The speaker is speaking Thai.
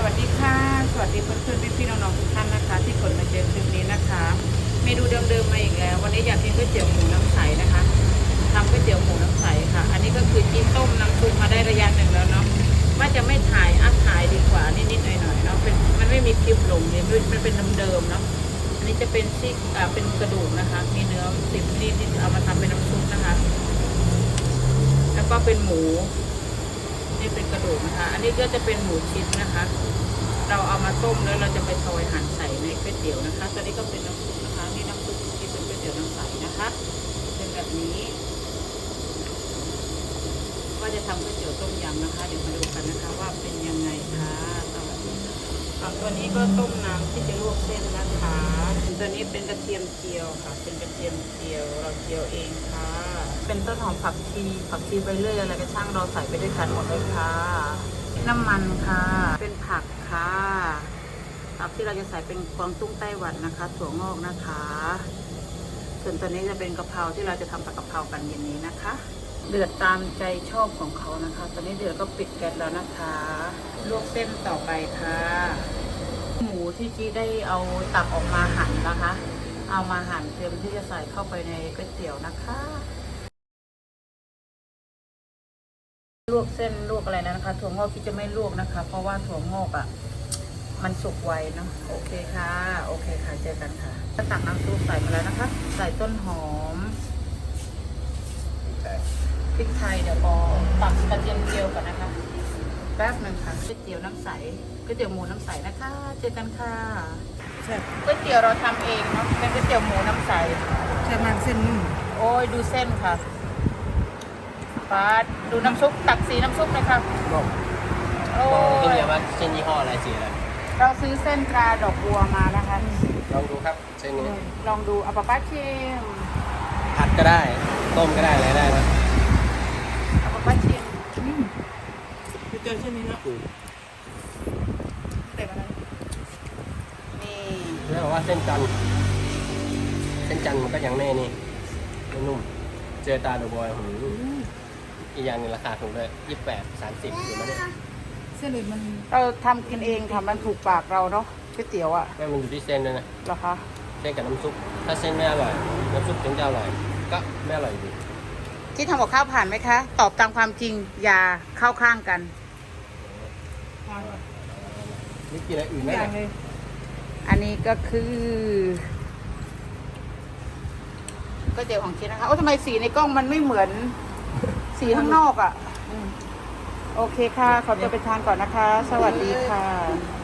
สวัสดีค่ะ สวัสดีเพื่อนๆพี่ๆน้องๆทุกท่านนะคะ ที่กดมาเจอคลิปนี้นะคะ เมนูเดิมๆมาอีกแล้ว วันนี้อยากกินก๋วยเตี๋ยวหมูน้ำใสนะคะทำก๋วยเตี๋ยวหมูน้ำใสค่ะ อันนี้ก็คือจีนต้มน้ำซุปมาได้ระยะหนึ่งแล้วเนาะว่าจะไม่ถ่ายอัพถ่ายดีกว่านิดๆหน่อยๆเนาะเป็นมันไม่มีคลิปลงเลยมันเป็นเดิมๆเนาะอันนี้จะเป็นซี่อ่าเป็นกระดูกนะคะ มีเนื้อสิบนี่ที่เอามาทำเป็นน้ำซุปนะคะ แล้วก็เป็นหมู นี่เป็นกระดูกนะคะ อันนี้ก็จะเป็นหมูชิ้นนะคะ เราเอามาต้มแล้วเราจะไปซอยหั่นใส่ในก๋วยเตี๋ยวนะคะ ตัวนี้ก็เป็นน้ำซุปนะคะ นี่น้ำซุปที่เป็นก๋วยเตี๋ยวน้ำใสนะคะ เป็นแบบนี้ ว่าจะทำก๋วยเตี๋ยวต้มยำนะคะ เดี๋ยวมาดูกันนะคะว่าเป็นยังไงคะสวัสดีค่ะ อะตัวนี้ก็ต้มน้ำที่จะลวกเส้นนะคะตัวนี้เป็นกระเทียมเจียวค่ะ เป็นกระเทียมเจียวเราเจียวเองค่ะ เป็นต้นหอมผักชีผักชีใบเลื่อยอะไรก็ช่างเราใส่ไปด้วยกันหมดเลยค่ะ น้ำมันค่ะ เป็นผักค่ะผักที่เราจะใส่เป็นกวางตุ้งไต้หวันนะคะ ถั่วงอกนะคะ ส่วนตัวนี้จะเป็นกะเพราที่เราจะทำผัดกะเพรากันเย็นนี้นะคะเดือดตามใจชอบของเขานะคะ ตอนนี้เดือดก็ปิดแก๊สแล้วนะคะ ลวกเส้นต่อไปค่ะ ที่จีได้เอาตักออกมาหั่นนะคะ เอามาหั่นเตรียมที่จะใส่เข้าไปในก๋วยเตี๋ยวนะคะลวกเส้นลวกอะไรนะคะ ถั่วงอกที่จะไม่ลวกนะคะ เพราะว่าถั่วงอกอะ่ะ มันสุกไวเนอะโอเคค่ะ โอเคค่ะเจอกันค่ะก็ตักน้ำซุปใส่มาแล้วนะคะ ใส่ต้นหอมพริกไทยเดี๋ยวพอตักกระเทียมเจียวก่อนนะคะ แป๊บหนึ่งค่ะก๋วยเตี๋ยวน้ำใสก๋วยเตี๋ยวหมูน้ำใสนะคะ เจอกันค่ะแซ่บก๋วยเตี๋ยวเราทำเองเนาะเป็นก๋วยเตี๋ยวหมูน้ำใสแซ่บมากเส้นนุ่มโอ้ยดูเส้นค่ะฟ้าดูน้ำซุปตักสีน้ำซุปเลยค่ะบอกโอ้บอกที่ยเรียกว่าเส้นยี่ห้ออะไรสีอะไรเราซื้อเส้นตราดอกบัวมานะคะ ลองดูครับเส้นนี้ลองดูเอาปะป้าชิมผัดก็ได้ ต้มก็ได้อะไรได้นะ เอาปะป้าชิม อืมไปเจอเส้นนี้แล้วแต่อะไรนี่เรียกว่าเส้นจันทร์เส้นจันทร์มันก็ยังแน่นี่ไม่นุ่ม เจอตาดูบอยหืมอีกอย่างหนึงราคาถูกด้วยยี่สิบแปดสามสิบอยู่มั้ยเนี่ยเส้นอื่นมันเราทำกินเองค่ะมันถูกปากเราเนาะก๋วยเตี๋ยวอะแม่มันอยู่ที่เส้นด้วยนะ เหรอคะ เส้นกับน้ำซุป ถ้าเส้นไม่อร่อย น้ำซุปถึงจะอร่อย ก็ไม่อร่อยอยู่ดี ที่ทำกับข้าวผ่านไหมคะ ตอบตามความจริงอย่าเข้าข้างกันทา นแบบนี่กินอะไรอื่นไหมอย่างเลยอันนี้ก็คือก๋วยเตี๋ยวของเชนนะคะโอ้ทำไมสีในกล้องมันไม่เหมือน สีข้างนอกอะ่ะอืมโอเคค่ะ ขอตัวไปทานก่อนนะคะ สวัสดีค่ะ